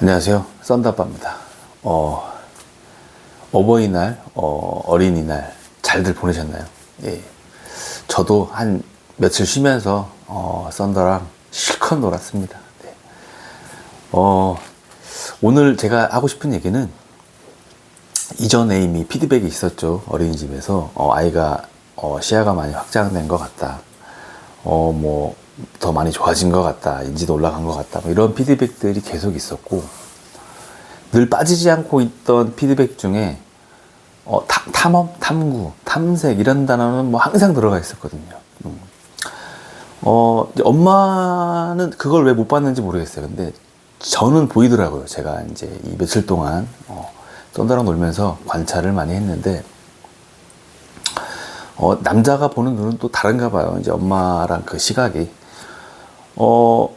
안녕하세요. 썬다빠입니다. 어, 어버이날, 어, 어린이날 잘들 보내셨나요? 예. 저도 한 며칠 쉬면서, 어, 썬더랑 실컷 놀았습니다. 네. 어, 오늘 제가 하고 싶은 얘기는 이전에 이미 피드백이 있었죠. 어린이집에서. 어, 아이가, 어, 시야가 많이 확장된 것 같다. 어, 뭐, 더 많이 좋아진 것 같다. 인지도 올라간 것 같다. 뭐 이런 피드백들이 계속 있었고, 늘 빠지지 않고 있던 피드백 중에, 어, 탐, 탐험, 탐구, 탐색, 이런 단어는 뭐 항상 들어가 있었거든요. 음. 어, 엄마는 그걸 왜 못 봤는지 모르겠어요. 근데 저는 보이더라고요. 제가 이제 이 며칠 동안, 어, 썬더랑 놀면서 관찰을 많이 했는데, 어, 남자가 보는 눈은 또 다른가 봐요. 이제 엄마랑 그 시각이. 어,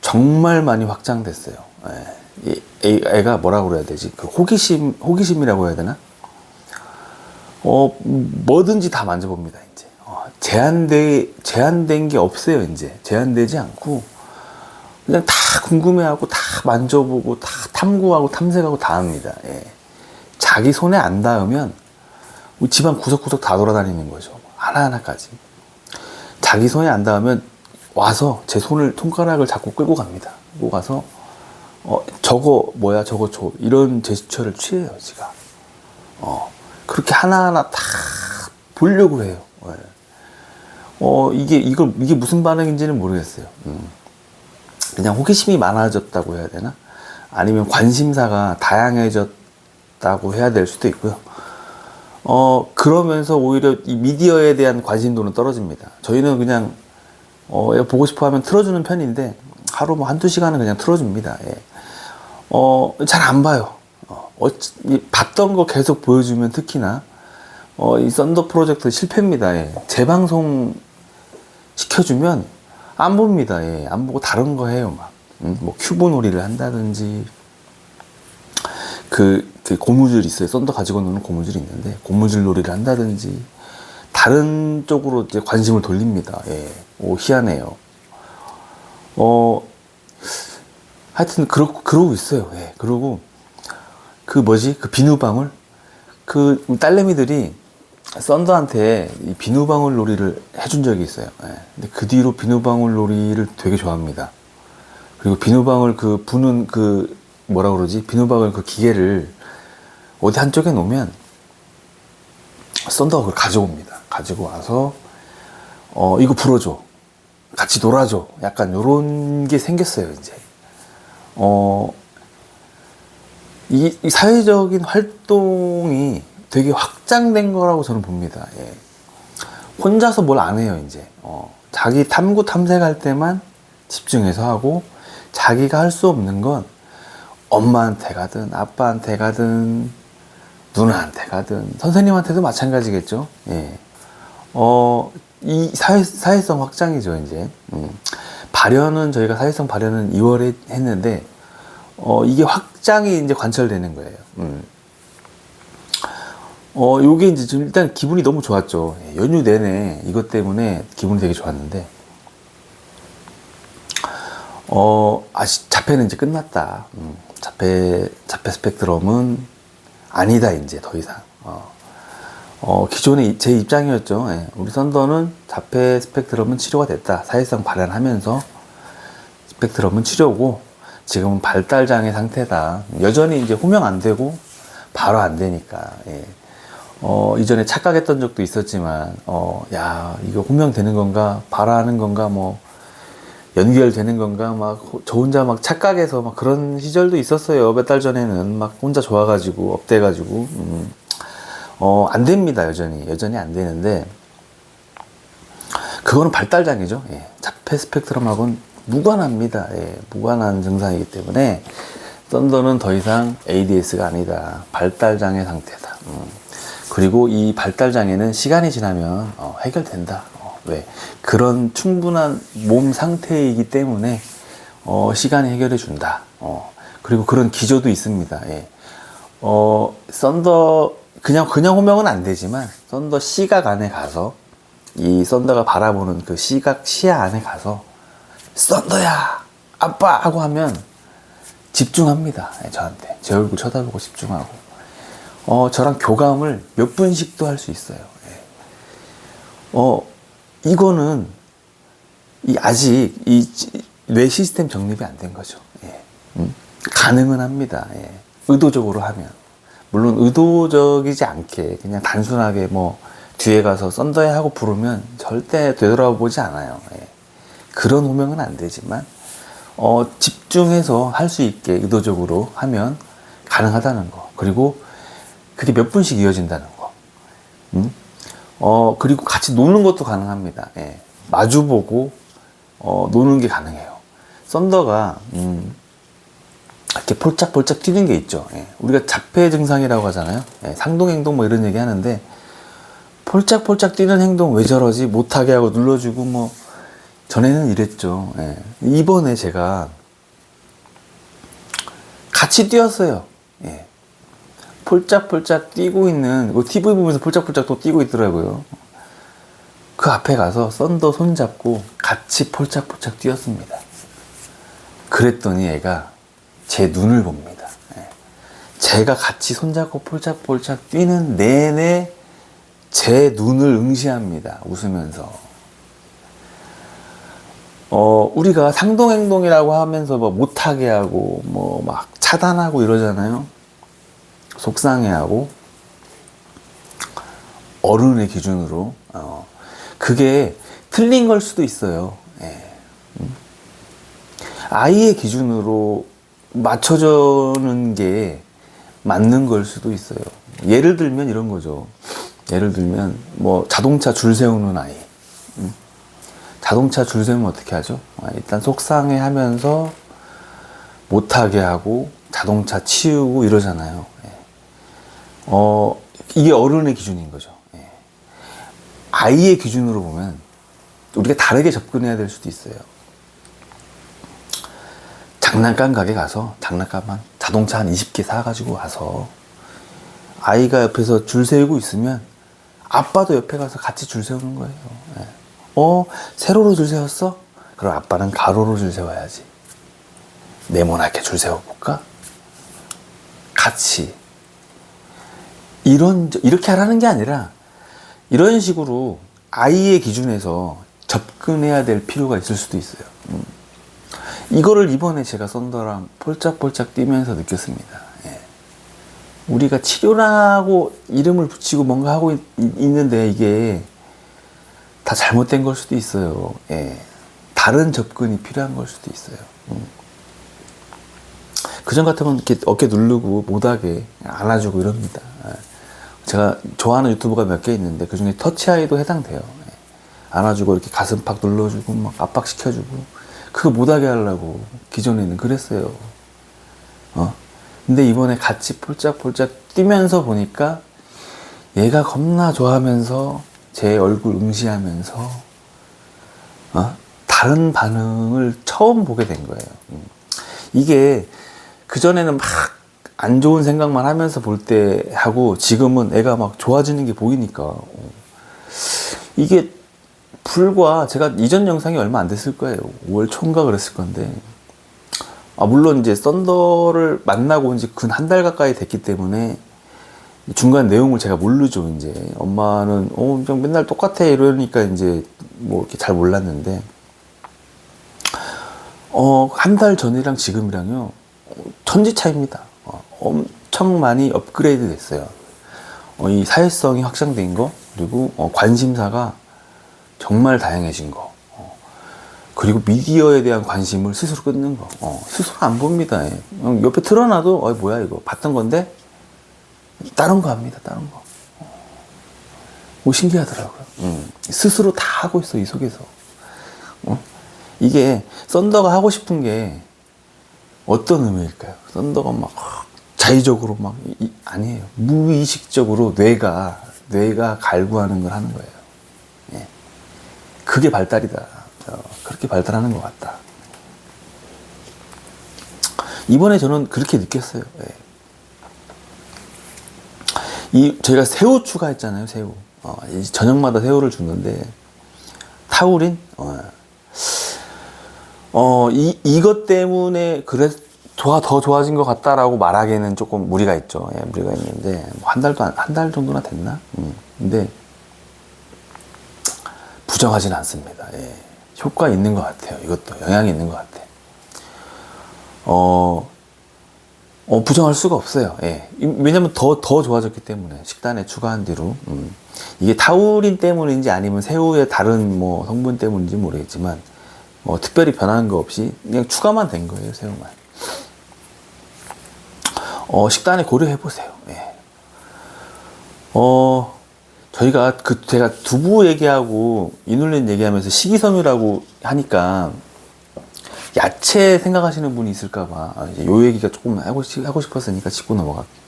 정말 많이 확장됐어요. 예. 이 애- 애가 뭐라고 그래야 되지? 그 호기심, 호기심이라고 해야 되나? 어, 뭐든지 다 만져봅니다, 이제. 어, 제한돼, 제한된 게 없어요, 이제. 제한되지 않고, 그냥 다 궁금해하고, 다 만져보고, 다 탐구하고, 탐색하고 다 합니다. 예. 자기 손에 안 닿으면, 뭐 집안 구석구석 다 돌아다니는 거죠. 하나하나까지. 자기 손에 안 닿으면 와서 제 손을, 손가락을 잡고 끌고 갑니다. 끌고 가서, 어, 저거 뭐야, 저거 줘. 이런 제스처를 취해요, 지가. 어, 그렇게 하나하나 다 보려고 해요. 예. 어, 이게, 이걸, 이게 무슨 반응인지는 모르겠어요. 음. 그냥 호기심이 많아졌다고 해야 되나? 아니면 관심사가 다양해졌다고 해야 될 수도 있고요. 어, 그러면서 오히려 이 미디어에 대한 관심도는 떨어집니다. 저희는 그냥, 어, 얘가 보고 싶어 하면 틀어주는 편인데, 하루 뭐 한두 시간은 그냥 틀어줍니다. 예. 어, 잘 안 봐요. 어, 봤던 거 계속 보여주면 특히나, 어, 이 썬더 프로젝트 실패입니다. 예. 재방송 시켜주면 안 봅니다. 예. 안 보고 다른 거 해요. 막. 음, 뭐 큐브 놀이를 한다든지, 그, 그 고무줄 있어요. 썬더 가지고 노는 고무줄이 있는데 고무줄 놀이를 한다든지 다른 쪽으로 이제 관심을 돌립니다. 예. 오, 희한해요. 어, 하여튼 그러, 그러고 있어요. 예. 그러고 그 뭐지? 그 비누방울? 그 딸내미들이 썬더한테 이 비누방울 놀이를 해준 적이 있어요. 예. 근데 그 뒤로 비누방울 놀이를 되게 좋아합니다. 그리고 비누방울 그 부는 그 뭐라 그러지? 비누방울 그 기계를 어디 한쪽에 놓으면 썬더가 그걸 가져옵니다. 가지고 와서 어 이거 불어줘. 같이 놀아줘. 약간 요런 게 생겼어요, 이제. 어, 이, 이 사회적인 활동이 되게 확장된 거라고 저는 봅니다. 예. 혼자서 뭘 안 해요, 이제. 어, 자기 탐구 탐색할 때만 집중해서 하고, 자기가 할 수 없는 건 엄마한테 가든, 아빠한테 가든, 누나한테 가든, 선생님한테도 마찬가지겠죠. 예. 어, 이 사회, 사회성 확장이죠, 이제. 음. 발현은 저희가 사회성 발현은 2월에 했는데, 어, 이게 확장이 이제 관철되는 거예요. 음. 어, 요게 이제 좀 일단 기분이 너무 좋았죠. 예, 연휴 내내 이것 때문에 기분이 되게 좋았는데, 어, 아시, 자폐는 이제 끝났다. 음, 자폐, 자폐 스펙트럼은 아니다, 이제 더 이상. 어, 어, 기존의 제 입장이었죠. 예, 우리 썬더는 자폐 스펙트럼은 치료가 됐다. 사회성 발현하면서 스펙트럼은 치료고, 지금은 발달 장애 상태다. 여전히 이제 호명 안 되고, 바로 안 되니까. 예. 어, 이전에 착각했던 적도 있었지만, 어, 야, 이거 호명 되는 건가, 발화하는 건가, 뭐, 연결되는 건가, 막, 호- 저 혼자 막 착각해서 막 그런 시절도 있었어요. 몇 달 전에는. 막 혼자 좋아 가지고, 업돼 가지고. 음. 어, 안 됩니다, 여전히. 여전히 안 되는데, 그거는 발달장애죠. 예. 자폐 스펙트럼하고는 무관합니다. 예. 무관한 증상이기 때문에, 썬더는 더 이상 ADS가 아니다. 발달장애 상태다. 음. 그리고 이 발달장애는 시간이 지나면 어, 해결된다. 어, 왜? 그런 충분한 몸 상태이기 때문에 어, 시간이 해결해 준다. 어, 그리고 그런 기조도 있습니다. 예. 어, 썬더 그냥 그냥 호명은 안 되지만 썬더 시각 안에 가서 이 썬더가 바라보는 그 시각 시야 안에 가서 썬더야 아빠 하고 하면 집중합니다. 예, 저한테. 제 얼굴 쳐다보고 집중하고. 어, 저랑 교감을 몇 분씩도 할 수 있어요. 예. 어, 이거는 이 아직 이 뇌 시스템 정립이 안 된 거죠. 예. 음, 가능은 합니다. 예. 의도적으로 하면. 물론 의도적이지 않게 그냥 단순하게 뭐 뒤에 가서 썬더해 하고 부르면 절대 되돌아보지 않아요. 예. 그런 호명은 안 되지만 어, 집중해서 할 수 있게 의도적으로 하면 가능하다는 거. 그리고 그게 몇 분씩 이어진다는 거. 음? 어, 그리고 같이 노는 것도 가능합니다. 예. 마주보고, 어, 노는 게 가능해요. 썬더가, 음, 이렇게 폴짝폴짝 뛰는 게 있죠. 예. 우리가 자폐 증상이라고 하잖아요. 예. 상동 행동 뭐 이런 얘기 하는데, 폴짝폴짝 뛰는 행동 왜 저러지? 못하게 하고 눌러주고 뭐, 전에는 이랬죠. 예. 이번에 제가 같이 뛰었어요. 예. 폴짝폴짝 뛰고 있는, 그 TV 보면서 폴짝폴짝 또 뛰고 있더라고요. 그 앞에 가서 썬더 손잡고 같이 폴짝폴짝 뛰었습니다. 그랬더니 애가 제 눈을 봅니다. 예. 제가 같이 손잡고 폴짝폴짝 뛰는 내내 제 눈을 응시합니다. 웃으면서. 어, 우리가 상동행동이라고 하면서 뭐 못하게 하고, 뭐 막 차단하고 이러잖아요. 속상해하고. 어른의 기준으로. 어, 그게 틀린 걸 수도 있어요. 예. 음. 아이의 기준으로 맞춰주는 게 맞는 걸 수도 있어요. 예를 들면 이런 거죠. 예를 들면 뭐 자동차 줄 세우는 아이. 음. 자동차 줄 세우면 어떻게 하죠? 아, 일단 속상해 하면서 못하게 하고 자동차 치우고 이러잖아요. 예. 어, 이게 어른의 기준인 거죠. 예. 아이의 기준으로 보면 우리가 다르게 접근해야 될 수도 있어요. 장난감 가게 가서 장난감 한 자동차 한 20개 사가지고 와서 아이가 옆에서 줄 세우고 있으면 아빠도 옆에 가서 같이 줄 세우는 거예요. 예. 어, 세로로 줄 세웠어? 그럼 아빠는 가로로 줄 세워야지. 네모나게 줄 세워볼까? 같이. 이런, 이렇게 하라는 게 아니라, 이런 식으로 아이의 기준에서 접근해야 될 필요가 있을 수도 있어요. 음. 이거를 이번에 제가 썬더랑 폴짝폴짝 뛰면서 느꼈습니다. 예. 우리가 치료라고 이름을 붙이고 뭔가 하고 있, 있는데 이게 다 잘못된 걸 수도 있어요. 예. 다른 접근이 필요한 걸 수도 있어요. 음. 그전 같으면 이렇게 어깨 누르고 못하게 안아주고 이럽니다. 예. 제가 좋아하는 유튜브가 몇 개 있는데 그 중에 터치아이도 해당돼요. 예. 안아주고 이렇게 가슴 팍 눌러주고 막 압박시켜주고 그거 못하게 하려고 기존에는 그랬어요. 어? 근데 이번에 같이 폴짝폴짝 뛰면서 보니까 얘가 겁나 좋아하면서 제 얼굴 응시하면서 어? 다른 반응을 처음 보게 된 거예요. 음. 이게 그전에는 막 안 좋은 생각만 하면서 볼 때 하고 지금은 애가 막 좋아지는 게 보이니까 어. 이게 불과 제가 이전 영상이 얼마 안 됐을 거예요. 5월 초인가 그랬을 건데. 아 물론 이제 썬더를 만나고 이제 근한 달 가까이 됐기 때문에 중간 내용을 제가 모르죠 이제. 엄마는 어 그냥 맨날 똑같아. 이러니까 이제 뭐 이렇게 잘 몰랐는데. 어 한 달 전이랑 지금이랑요 천지 차입니다. 어, 엄청 많이 업그레이드 됐어요. 어, 이 사회성이 확장된 거 그리고 어, 관심사가 정말 다양해진 거 어, 그리고 미디어에 대한 관심을 스스로 끊는 거 어, 스스로 안 봅니다 예. 옆에 틀어놔도 어 뭐야 이거 봤던 건데 다른 거 합니다. 다른 거. 뭐 신기하더라고요. 음. 스스로 다 하고 있어 이 속에서. 어? 이게 썬더가 하고 싶은 게 어떤 의미일까요? 썬더가 막 자의적으로 막 이, 아니에요. 무의식적으로 뇌가 뇌가 갈구하는 걸 하는 거예요. 예. 그게 발달이다. 어, 그렇게 발달하는 것 같다. 이번에 저는 그렇게 느꼈어요. 예. 이 저희가 새우 추가했잖아요 새우 어, 이 저녁마다 새우를 주는데 타우린 어, 어, 이, 이것 때문에 그랬 좋아 더 좋아진 것 같다라고 말하기에는 조금 무리가 있죠. 예, 무리가 있는데 뭐 한 달도 한 달 정도나 됐나? 음. 근데 부정하진 않습니다. 예. 효과 있는 것 같아요. 이것도 영향이 있는 것 같아. 어, 어 부정할 수가 없어요. 예. 이- 왜냐면 더 더 좋아졌기 때문에 식단에 추가한 뒤로 음. 이게 타우린 때문인지 아니면 새우의 다른 뭐 성분 때문인지 모르겠지만 뭐 특별히 변하는 거 없이 그냥 추가만 된 거예요 새우만. 어, 식단에 고려해 보세요. 예. 어, 저희가 그 제가 두부 얘기하고 이눌린 얘기하면서 식이섬유라고 하니까 야채 생각하시는 분이 있을까봐 아, 요 얘기가 조금 하고, 싶- 하고 싶었으니까 짚고 넘어갈게요.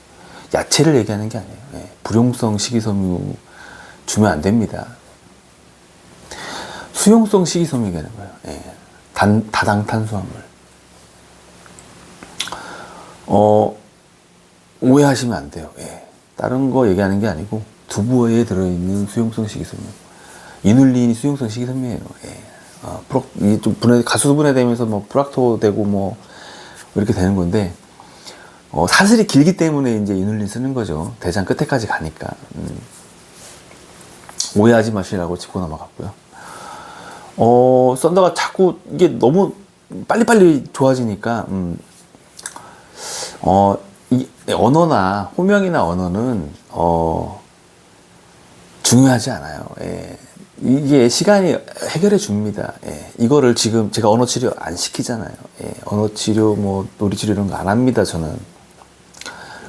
야채를 얘기하는 게 아니에요. 예. 불용성 식이섬유 주면 안 됩니다. 수용성 식이섬유라는 거예요. 예. 단, 다당 탄수화물. 어, 오해하시면 안 돼요. 예. 다른 거 얘기하는 게 아니고 두부에 들어있는 수용성 식이섬유. 이눌린이 수용성 식이섬유예요. 예. 어, 프로, 이게 좀 분해, 가수 분해되면서 뭐 프락토 되고 뭐 이렇게 되는 건데 어, 사슬이 길기 때문에 이제 이눌린 쓰는 거죠. 대장 끝에까지 가니까. 음. 오해하지 마시라고 짚고 넘어갔고요. 어, 썬더가 자꾸 이게 너무 빨리빨리 좋아지니까, 음, 어, 이 언어나 호명이나 언어는 어 중요하지 않아요. 예. 이게 시간이 해결해 줍니다. 예. 이거를 지금 제가 언어 치료 안 시키잖아요. 예. 언어 치료 뭐 놀이 치료 이런 거 안 합니다. 저는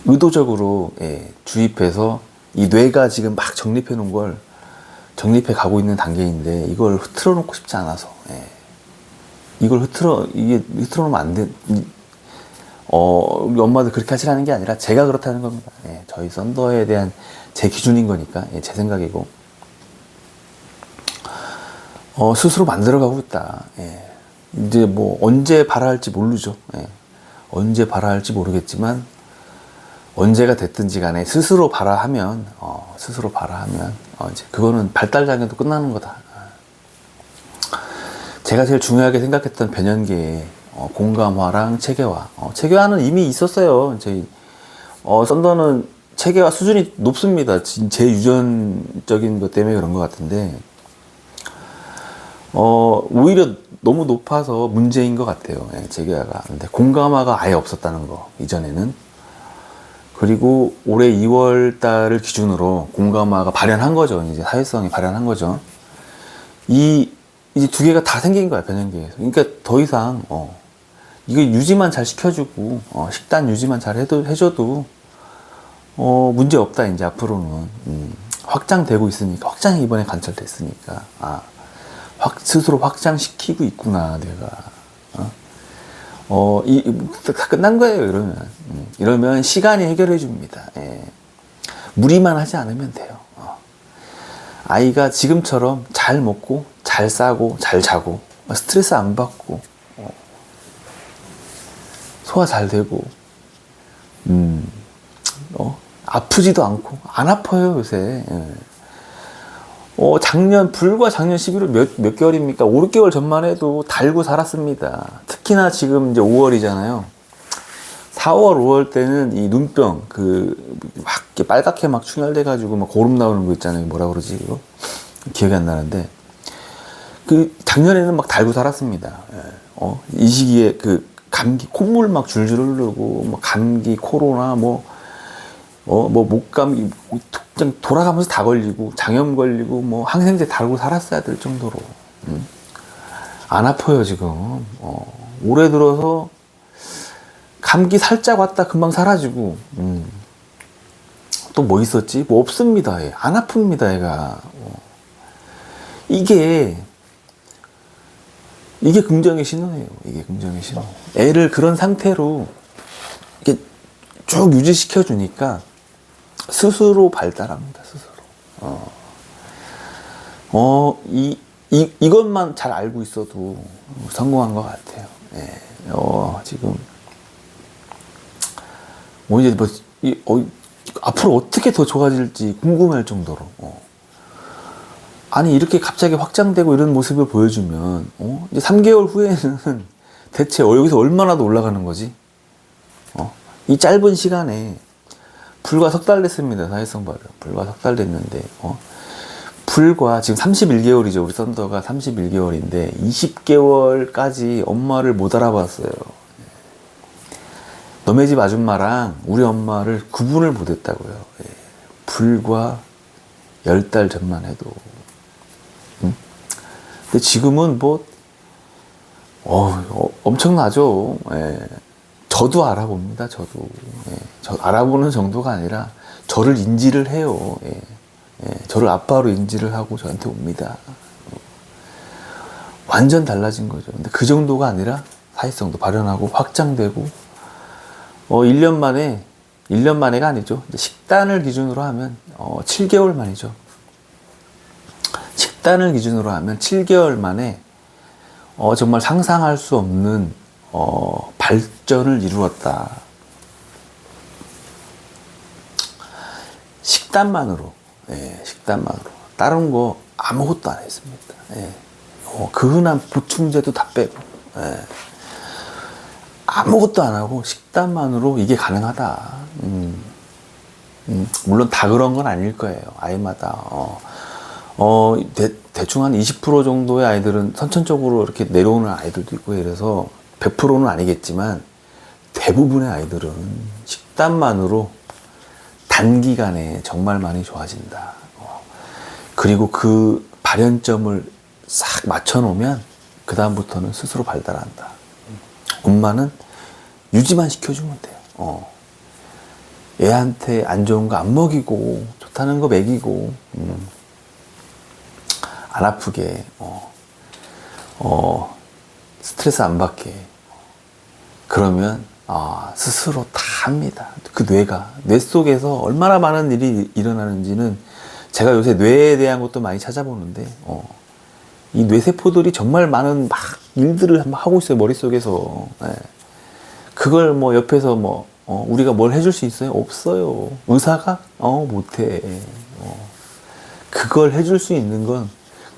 의도적으로 예, 주입해서 이 뇌가 지금 막 정립해 놓은 걸 정립해 가고 있는 단계인데 이걸 흐트러 놓고 싶지 않아서 예. 이걸 흐트러 이게 흐트러 놓으면 안 돼. 이- 어, 우리 엄마도 그렇게 하시라는 게 아니라 제가 그렇다는 겁니다. 예, 저희 썬더에 대한 제 기준인 거니까, 예, 제 생각이고. 어, 스스로 만들어가고 있다. 예. 이제 뭐, 언제 발화할지 모르죠. 예. 언제 발화할지 모르겠지만, 언제가 됐든지 간에 스스로 발화하면, 어, 스스로 발화하면, 어, 이제 그거는 발달 장애도 끝나는 거다. 제가 제일 중요하게 생각했던 변연계의 어, 공감화랑 체계화. 어, 체계화는 이미 있었어요. 저희 어, 썬더는 체계화 수준이 높습니다. 진- 제 유전적인 것 때문에 그런 것 같은데 어, 오히려 너무 높아서 문제인 것 같아요. 예, 체계화가. 근데 공감화가 아예 없었다는 거 이전에는. 그리고 올해 2월 달을 기준으로 공감화가 발현한 거죠. 이제 사회성이 발현한 거죠. 이 이제 두 개가 다 생긴 거야 변형계에서. 그러니까 더 이상 어 이거 유지만 잘 시켜주고 어, 식단 유지만 잘 해도 해줘도 어 문제 없다 이제 앞으로는 음, 확장되고 있으니까 확장이 이번에 관찰됐으니까 아 확, 스스로 확장시키고 있구나 내가 어? 어, 끝난 거예요, 이러면. 음, 이러면 시간이 해결해 줍니다. 예. 무리만 하지 않으면 돼요. 어. 아이가 지금처럼 잘 먹고, 잘 싸고, 잘 자고, 스트레스 안 받고, 어. 소화 잘 되고, 음, 어, 아프지도 않고, 안 아파요, 요새. 예. 어, 작년, 불과 작년 11월 몇, 몇 개월입니까? 5, 6개월 전만 해도 달고 살았습니다. 특히나 지금 이제 5월이잖아요. 4월, 5월 때는 이 눈병, 그, 막, 빨갛게 막 충혈돼가지고 막 고름 나오는 거 있잖아요. 뭐라 그러지, 이거? 기억이 안 나는데. 그, 작년에는 막 달고 살았습니다. 예. 어, 이 시기에 그, 감기, 콧물 막 줄줄 흐르고, 뭐, 감기, 코로나, 뭐, 어, 뭐, 목감, 그냥 돌아가면서 다 걸리고, 장염 걸리고, 뭐, 항생제 달고 살았어야 될 정도로. 음. 안 아파요, 지금. 어, 올해 들어서, 감기 살짝 왔다 금방 사라지고, 음. 또뭐 있었지? 뭐 없습니다, 얘. 안 아픕니다, 얘가. 어. 이게, 이게 긍정의 신호예요. 이게 긍정의 신호. 애를 그런 상태로, 이게 쭉 유지시켜 주니까, 스스로 발달합니다, 스스로. 어, 어, 이, 이, 이것만 잘 알고 있어도 성공한 것 같아요. 예. 어, 지금, 뭐 이제 뭐, 이, 어, 앞으로 어떻게 더 좋아질지 궁금할 정도로. 어. 아니, 이렇게 갑자기 확장되고 이런 모습을 보여주면, 어? 이제 3개월 후에는 대체 여기서 얼마나 더 올라가는 거지? 이 짧은 시간에 불과 석 달 됐습니다. 사회성 발효. 불과 석 달 됐는데, 어? 불과 지금 31개월이죠. 우리 썬더가 31개월인데 20개월까지 엄마를 못 알아봤어요. 너네 집 아줌마랑 우리 엄마를 구분을 못 했다고요. 예. 불과 10달 전만 해도. 음? 근데 지금은 뭐, 어, 어, 엄청나죠. 예. 저도 알아봅니다. 저도. 예. 저 알아보는 정도가 아니라 저를 인지를 해요. 예. 예. 저를 아빠로 인지를 하고 저한테 옵니다. 완전 달라진 거죠. 근데 그 정도가 아니라 사회성도 발현하고 확장되고 어 1년 만에 1년 만에가 아니죠. 식단을 기준으로 하면 어 7개월 만이죠. 식단을 기준으로 하면 7개월 만에 어 정말 상상할 수 없는 어 발전을 이루었다. 식단만으로, 예, 식단만으로. 다른 거 아무것도 안 했습니다. 예. 어, 그 흔한 보충제도 다 빼고, 예. 아무것도 안 하고 식단만으로 이게 가능하다. 음. 음, 물론 다 그런 건 아닐 거예요. 아이마다. 어, 어, 대, 대충 한 20% 정도의 아이들은 선천적으로 이렇게 내려오는 아이들도 있고 이래서 100%는 아니겠지만 대부분의 아이들은 식단만으로 단기간에 정말 많이 좋아진다. 어, 그리고 그 발현점을 싹 맞춰놓으면 그다음부터는 스스로 발달한다. 엄마는 유지만 시켜주면 돼요. 어. 애한테 안 좋은 거 안 먹이고 좋다는 거 먹이고 음. 안 아프게 어. 어. 스트레스 안 받게 그러면 아, 스스로 다 합니다. 그 뇌가 뇌 속에서 얼마나 많은 일이 일어나는지는 제가 요새 뇌에 대한 것도 많이 찾아보는데 어. 이 뇌세포들이 정말 많은 막 일들을 막 하고 있어요 머릿속에서 예. 그걸 뭐 옆에서 뭐 어, 우리가 뭘 해줄 수 있어요? 없어요 의사가? 어 못해 어. 그걸 해줄 수 있는 건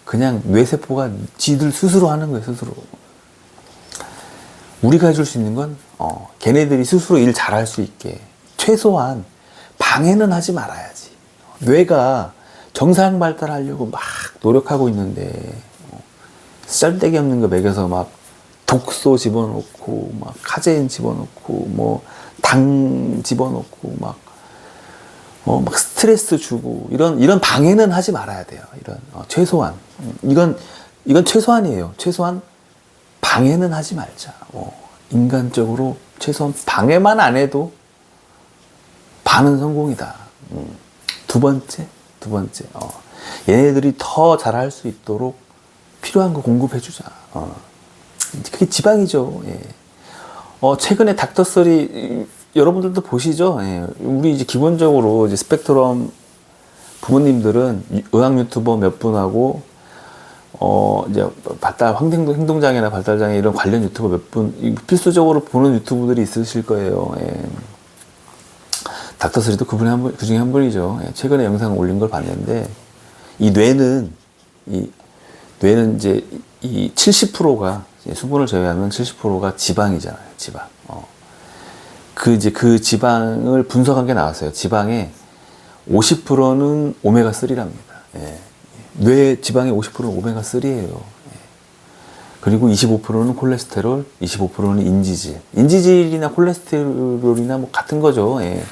그냥 뇌세포가 지들 스스로 하는 거예요 스스로. 우리가 해줄 수 있는 건 어, 걔네들이 스스로 일 잘할 수 있게 최소한 방해는 하지 말아야지. 뇌가 정상 발달하려고 막 노력하고 있는데 어, 썰데기 없는 거 먹여서 막 독소 집어넣고 막 카제인 집어넣고 뭐 당 집어넣고 막 어, 막 스트레스 주고 이런 이런 방해는 하지 말아야 돼요. 이런 어, 최소한 음, 이건 이건 최소한이에요. 최소한 방해는 하지 말자. 어, 인간적으로 최소한 방해만 안 해도 반은 성공이다. 음. 두 번째, 두 번째, 어, 얘네들이 더 잘할 수 있도록 필요한 거 공급해주자. 어. 그게 지방이죠. 예. 어, 최근에 닥터설이 여러분들도 보시죠. 예. 우리 이제 기본적으로 이제 스펙트럼 부모님들은 유- 의학 유튜버 몇 분하고 어 이제 발달 황행동 행동장애나 발달장애 이런 관련 유튜버 몇 분 필수적으로 보는 유튜브들이 있으실 거예요. 예. 닥터스리도 그분의 한 분, 그 중에 한 분이죠. 예, 최근에 영상 올린 걸 봤는데, 이 뇌는, 이, 뇌는 이제 이 70%가, 수분을 제외하면 70%가 지방이잖아요. 지방. 어. 그 이제 그 지방을 분석한 게 나왔어요. 지방의 50%는 오메가 3랍니다. 예. 뇌 지방의 50%는 오메가 3예요. 그리고 25%는 콜레스테롤, 25%는 인지질. 인지질이나 콜레스테롤이나 뭐 같은 거죠. 예.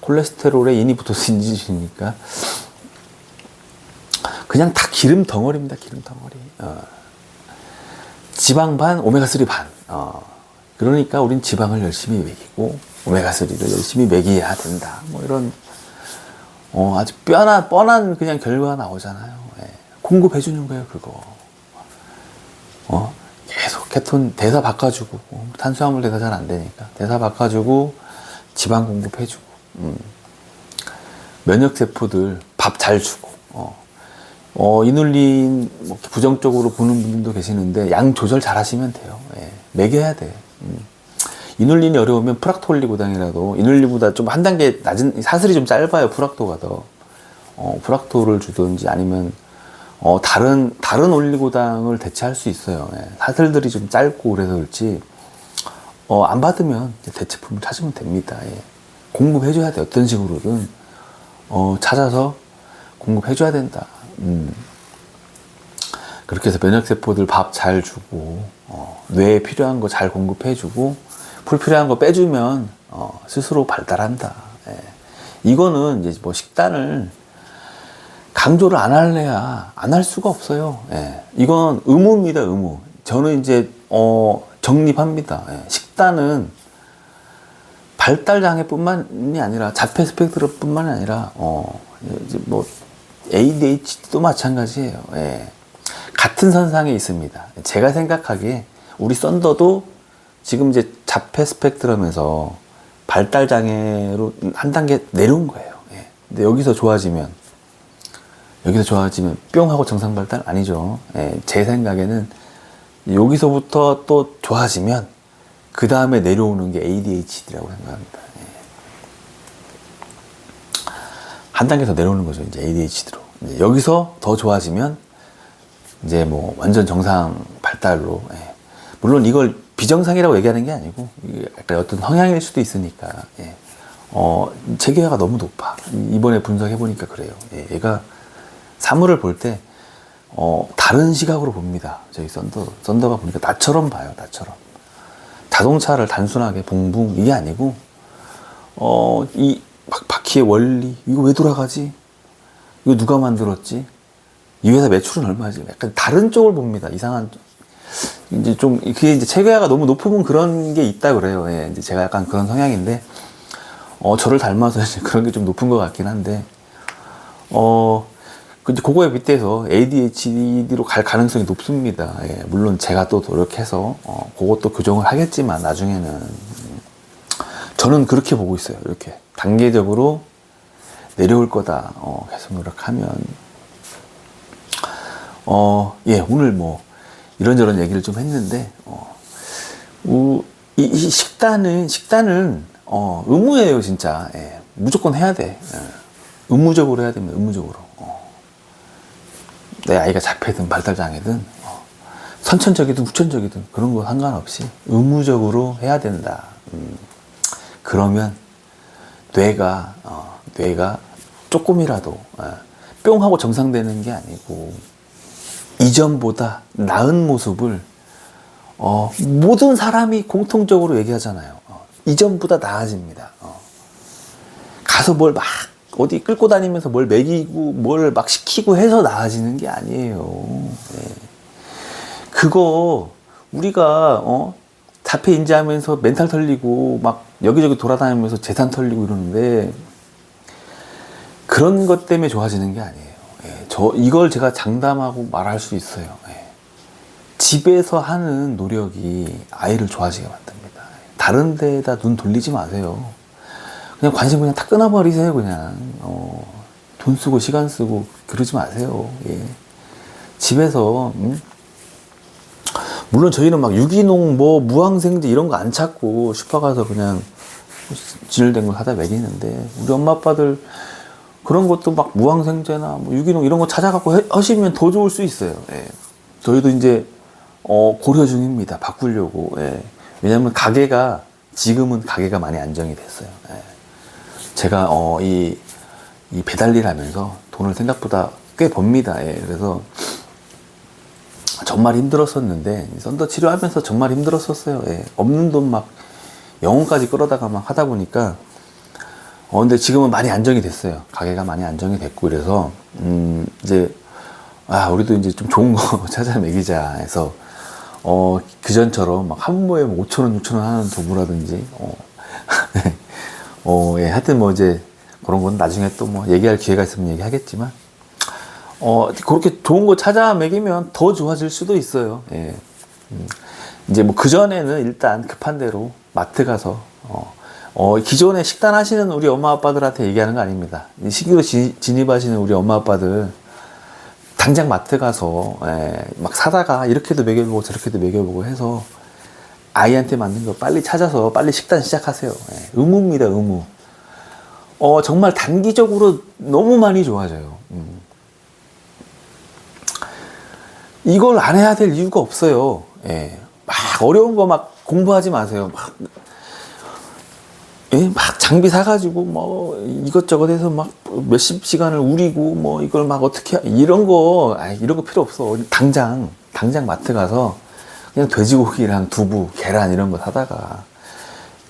콜레스테롤에 인이 붙어서 인지질이니까. 그냥 다 기름 덩어리입니다. 기름 덩어리. 어. 지방 반, 오메가 3 반. 어. 그러니까 우린 지방을 열심히 먹이고, 오메가3도 열심히 먹여야 된다. 뭐 이런, 어, 아주 뼈나, 뻔한 그냥 결과가 나오잖아요. 예. 공급해 주는 거예요, 그거. 어, 계속 케톤 대사 바꿔주고 어, 탄수화물 대사 잘 안 되니까 대사 바꿔주고 지방 공급해주고 음. 면역 세포들 밥 잘 주고 어, 어 이눌린 뭐 부정적으로 보는 분들도 계시는데 양 조절 잘 하시면 돼요. 예, 먹여야 돼. 음. 이눌린이 어려우면 프락토올리고당이라도 이눌린보다 좀 한 단계 낮은 사슬이 좀 짧아요. 프락토가 더 어, 프락토를 주든지 아니면 어, 다른, 다른 올리고당을 대체할 수 있어요. 예. 사슬들이 좀 짧고 그래서 그렇지, 어, 안 받으면 대체품을 찾으면 됩니다. 예. 공급해줘야 돼. 어떤 식으로든. 어, 찾아서 공급해줘야 된다. 음. 그렇게 해서 면역세포들 밥 잘 주고, 어, 뇌에 필요한 거 잘 공급해주고, 불필요한 거 빼주면, 어, 스스로 발달한다. 예. 이거는 이제 뭐 식단을 강조를 안 할래야 안 할 수가 없어요. 예. 이건 의무입니다, 의무. 저는 이제, 어, 정립합니다. 예. 식단은 발달 장애뿐만이 아니라 자폐 스펙트럼뿐만 아니라 어 이제 뭐 ADHD도 마찬가지예요. 예. 같은 선상에 있습니다. 제가 생각하기에 우리 썬더도 지금 이제 자폐 스펙트럼에서 발달 장애로 한 단계 내려온 거예요. 예. 근데 여기서 좋아지면 여기서 좋아지면 뿅 하고 정상 발달 아니죠. 예. 제 생각에는 여기서부터 또 좋아지면 그 다음에 내려오는 게 ADHD라고 생각합니다. 예. 한 단계 더 내려오는 거죠. 이제 ADHD로. 이제 여기서 더 좋아지면 이제 뭐 완전 정상 발달로. 예. 물론 이걸 비정상이라고 얘기하는 게 아니고 약간 어떤 성향일 수도 있으니까. 예. 어, 체계화가 너무 높아. 이번에 분석해 보니까 그래요. 예. 얘가 사물을 볼때 어, 다른 시각으로 봅니다. 저희 썬더, 썬더가 보니까 나처럼 봐요, 나처럼. 자동차를 단순하게 봉붕 이게 아니고 어 이 바퀴의 원리 이거 왜 돌아가지 이거 누가 만들었지 이 회사 매출은 얼마지 약간 다른 쪽을 봅니다 이상한 이제 좀 그게 이제 체계화가 너무 높으면 그런 게 있다 그래요 예 이제 제가 약간 그런 성향인데 어 저를 닮아서 이제 그런 게 좀 높은 것 같긴 한데 어 근데 그거에 빗대서 ADHD로 갈 가능성이 높습니다. 예, 물론 제가 또 노력해서 어, 그것도 교정을 하겠지만 나중에는 음, 저는 그렇게 보고 있어요. 이렇게 단계적으로 내려올 거다. 어, 계속 노력하면 어, 예, 오늘 뭐 이런저런 얘기를 좀 했는데 어, 우, 이, 이 식단은 식단은 어, 의무예요, 진짜. 예, 무조건 해야 돼. 예, 의무적으로 해야 됩니다. 의무적으로. 어. 내 아이가 자폐든 발달장애든 어, 선천적이든 후천적이든 그런 거 상관없이 의무적으로 해야 된다. 음, 그러면 뇌가 어, 뇌가 조금이라도 어, 뿅 하고 정상되는 게 아니고 이전보다 나은 모습을 어, 모든 사람이 공통적으로 얘기하잖아요. 어, 이전보다 나아집니다. 어. 가서 뭘 막 어디 끌고 다니면서 뭘 먹이고 뭘 막 시키고 해서 나아지는 게 아니에요. 예. 그거 우리가 어 자폐 인지하면서 멘탈 털리고 막 여기저기 돌아다니면서 재산 털리고 이러는데 그런 것 때문에 좋아지는 게 아니에요. 예. 저 이걸 제가 장담하고 말할 수 있어요. 예. 집에서 하는 노력이 아이를 좋아지게 만듭니다. 다른 데다 눈 돌리지 마세요. 그냥 관심 그냥 다 끊어버리세요, 그냥. 어, 돈 쓰고 시간 쓰고 그러지 마세요. 예. 집에서, 음? 물론 저희는 막 유기농, 뭐, 무항생제 이런 거 안 찾고 슈퍼 가서 그냥 진열된 거 사다 먹이는데, 우리 엄마 아빠들 그런 것도 막 무항생제나 뭐 유기농 이런 거 찾아갖고 해- 하시면 더 좋을 수 있어요. 예. 저희도 이제, 어, 고려 중입니다. 바꾸려고. 예. 왜냐면 가게가, 지금은 가게가 많이 안정이 됐어요. 예. 제가 어, 이, 이 배달 일 하면서 돈을 생각보다 꽤 법니다. 예. 그래서 정말 힘들었었는데 이 썬더 치료하면서 정말 힘들었었어요. 예. 없는 돈 막 영혼까지 끌어다가 막 하다 보니까 어 근데 지금은 많이 안정이 됐어요. 가게가 많이 안정이 됐고 그래서 음 이제 아 우리도 이제 좀 좋은 거 찾아 먹이자 해서 어 그전처럼 막 한 모에 5천 원, 6천 원 하는 두부라든지 어, 어, 예, 하여튼 뭐 이제 그런 건 나중에 또 뭐 얘기할 기회가 있으면 얘기하겠지만, 어, 그렇게 좋은 거 찾아 먹이면 더 좋아질 수도 있어요. 예. 음, 이제 뭐 그전에는 일단 급한 대로 마트 가서, 어, 어, 기존에 식단 하시는 우리 엄마 아빠들한테 얘기하는 거 아닙니다. 지- 진입하시는 우리 엄마 아빠들, 당장 마트 가서, 예, 막 사다가 이렇게도 먹여보고 저렇게도 먹여보고 해서, 아이한테 맞는 거 빨리 찾아서 빨리 식단 시작하세요. 예, 의무입니다, 의무. 어, 정말 단기적으로 너무 많이 좋아져요. 음. 이걸 안 해야 될 이유가 없어요. 예. 막 어려운 거 막 공부하지 마세요. 막, 예, 막 장비 사가지고 뭐 이것저것 해서 막 몇십 시간을 우리고 뭐 이걸 막 어떻게 하- 이런 거아 이런 거 필요 없어. 당장 당장 마트 가서 그냥 돼지고기랑 두부, 계란 이런 거 사다가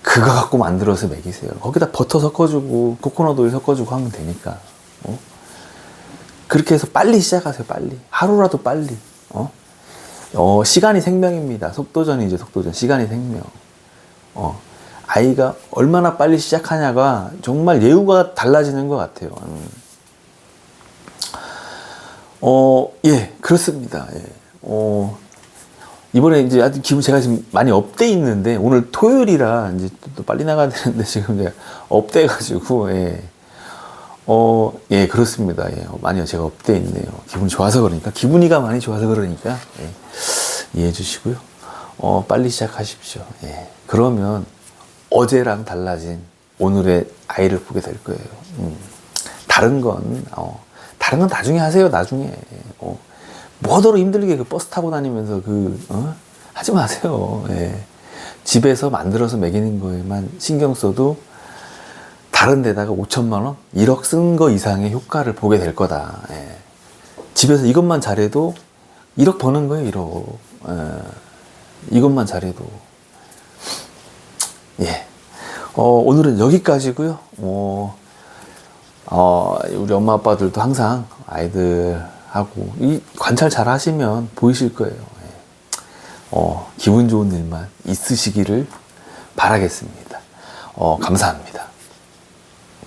그거 갖고 만들어서 먹이세요. 거기다 버터 섞어주고 코코넛 오일 섞어주고 하면 되니까. 어? 그렇게 해서 빨리 시작하세요. 빨리 하루라도 빨리. 어? 어, 시간이 생명입니다. 속도전이죠, 속도전. 시간이 생명. 어, 아이가 얼마나 빨리 시작하냐가 정말 예후가 달라지는 것 같아요. 음. 어, 예, 그렇습니다. 예. 어, 이번에 이제 아직 기분 제가 지금 많이 업돼 있는데 오늘 토요일이라 이제 또, 또 빨리 나가야 되는데 지금 제가 업돼 가지고 예. 어, 예, 그렇습니다. 예, 많이 제가 업돼 있네요. 기분이 좋아서 그러니까 기분이가 많이 좋아서 그러니까 예, 이해해 주시고요. 어, 빨리 시작하십시오. 예. 그러면 어제랑 달라진 오늘의 아이를 보게 될 거예요. 음. 다른 건 어, 다른 건 나중에 하세요. 나중에 어, 뭐하도록 힘들게 그 버스 타고 다니면서 그 어? 하지 마세요. 예. 집에서 만들어서 먹이는 거에만 신경 써도 다른 데다가 5천만 원, 1억 쓴 거 이상의 효과를 보게 될 거다. 예. 집에서 이것만 잘해도 1억 버는 거예요. 1억. 예. 이것만 잘해도. 예. 어, 오늘은 여기까지고요. 어, 어, 우리 엄마 아빠들도 항상 아이들하고 이 관찰 잘 하시면 보이실 거예요. 예. 어, 기분 좋은 일만 있으시기를 바라겠습니다. 어, 감사합니다.